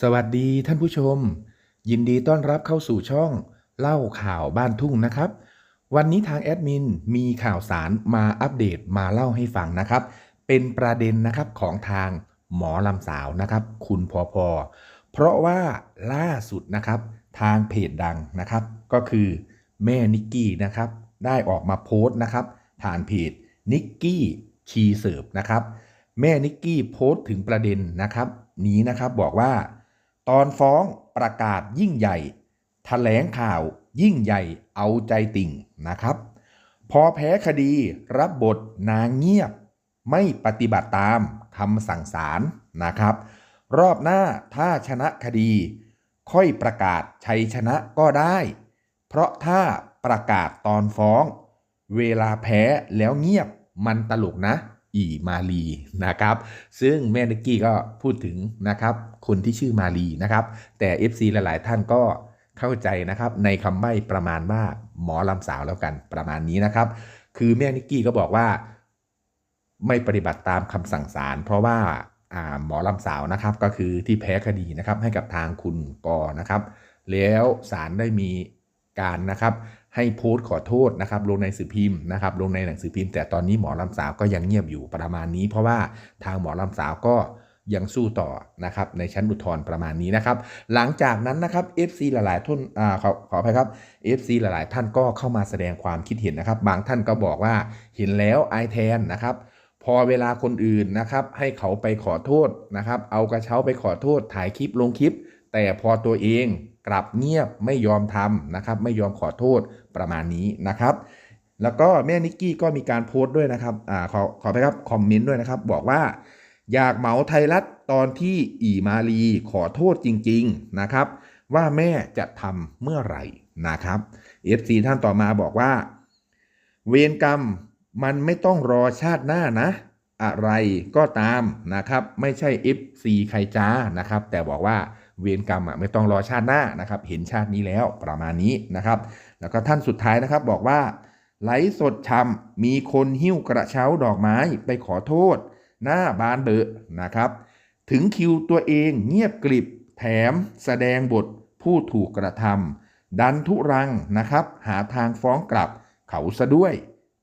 สวัสดีท่านผู้ชม ยินดีต้อนรับเข้าสู่ช่องเล่าข่าวบ้านทุ่งนะครับ วันนี้ทางแอดมินมีข่าวสารมาอัปเดตมาเล่าให้ฟังนะครับ เป็นประเด็นนะครับของทางหมอลำสาวนะครับ คุณพอพอ เพราะว่าล่าสุดนะครับ ทางเพจดังนะครับ ก็คือแม่นิกกี้นะครับ ได้ออกมาโพสต์นะครับผ่านเพจนิกกี้ชีเสิร์ฟนะครับ แม่นิกกี้โพสต์ถึงประเด็นนะครับ นี้นะครับบอกว่า ตอนฟ้องประกาศยิ่งใหญ่แถลงข่าวยิ่งใหญ่เอาใจติ่งนะครับ พอแพ้คดีรับบทนางเงียบ ไม่ปฏิบัติตามคำสั่งศาลนะครับ รอบหน้าถ้าชนะคดี ค่อยประกาศชัยชนะก็ได้ เพราะถ้าประกาศตอนฟ้อง เวลาแพ้แล้วเงียบมันตลกนะ อีมาลีนะครับ ซึ่งแม่นิกกี้ก็พูดถึงนะครับคนที่ชื่อมาลีนะครับ แต่ FC หลาย ๆ ท่านก็เข้าใจนะครับในคำใบ้ประมาณว่าหมอลำสาวแล้วกันประมาณนี้นะครับ คือแม่นิกกี้ก็บอกว่า ไม่ปฏิบัติตามคำสั่งศาลเพราะว่าหมอลำสาวนะครับก็คือที่แพ้คดีนะครับให้กับทางคุณกอนะครับ แล้วศาลได้มี การนะครับให้โพสต์ขอโทษนะครับลงในสื่อพิมพ์นะครับลงในหนังสือพิมพ์ แต่ตอนนี้หมอลำสาวก็ยังเงียบอยู่ประมาณนี้ เพราะว่าทางหมอลำสาวก็ยังสู้ต่อนะครับในชั้นอุทธรณ์ประมาณนี้นะครับ หลังจากนั้นนะครับ FC หลายๆท่านอ่าขอขออภัยครับ FC หลายๆ ท่านก็เข้ามาแสดงความคิดเห็นนะครับ บางท่านก็บอกว่าเห็นแล้วไอแทนนะครับ พอเวลาคนอื่นนะครับให้เขาไปขอโทษนะครับ เอากระเช้าไปขอโทษถ่ายคลิปลงคลิป แต่พอตัวเอง กลับเงียบไม่ยอมทำนะครับ ไม่ยอมขอโทษประมาณนี้นะครับ แล้วก็แม่นิกกี้ก็มีการโพสต์ด้วยนะครับอ่าขอขอไปครับคอมเมนต์ด้วยนะครับ บอกว่า อยากเหมาไทยรัฐตอนที่อีมาลีขอโทษจริง ๆนะครับ ว่าแม่จะทำเมื่อไหร่นะครับ FC ท่านต่อมาบอกว่า เวรกรรมมันไม่ต้องรอชาติหน้านะ อะไรก็ตามนะครับ ไม่ใช่ FC ใครจ้านะครับ แต่บอกว่า เวรกรรมอะไม่ต้องรอชาติหน้านะครับ เห็นชาตินี้แล้วประมาณนี้นะครับ แล้วก็ท่านสุดท้ายนะครับบอกว่าไหลสดชำมีคนหิ้วกระเช้าดอกไม้ไปขอโทษ หน้าบานเบอะนะครับ ถึงคิวตัวเองเงียบกริบแถมแสดงบทผู้ถูกกระทำดันทุรังนะครับ หาทางฟ้องกลับเขาซะด้วย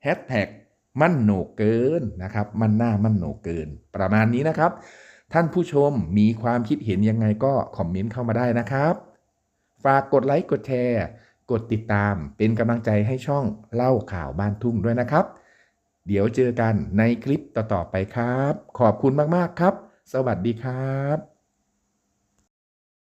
แฮชแท็กมั่นโหนกเกินนะครับ มันหน้ามั่นโหนกเกิน ประมาณนี้นะครับ ท่านผู้ชมมีความคิดเห็นยังไงก็คอมเมนต์เข้ามาได้นะครับ ฝากกดไลค์กดแชร์ กดติดตามเป็นกำลังใจให้ช่องเล่าข่าวบ้านทุ่งด้วยนะครับ เดี๋ยวเจอกันในคลิปต่อๆไปครับ ขอบคุณมากๆครับ สวัสดีครับ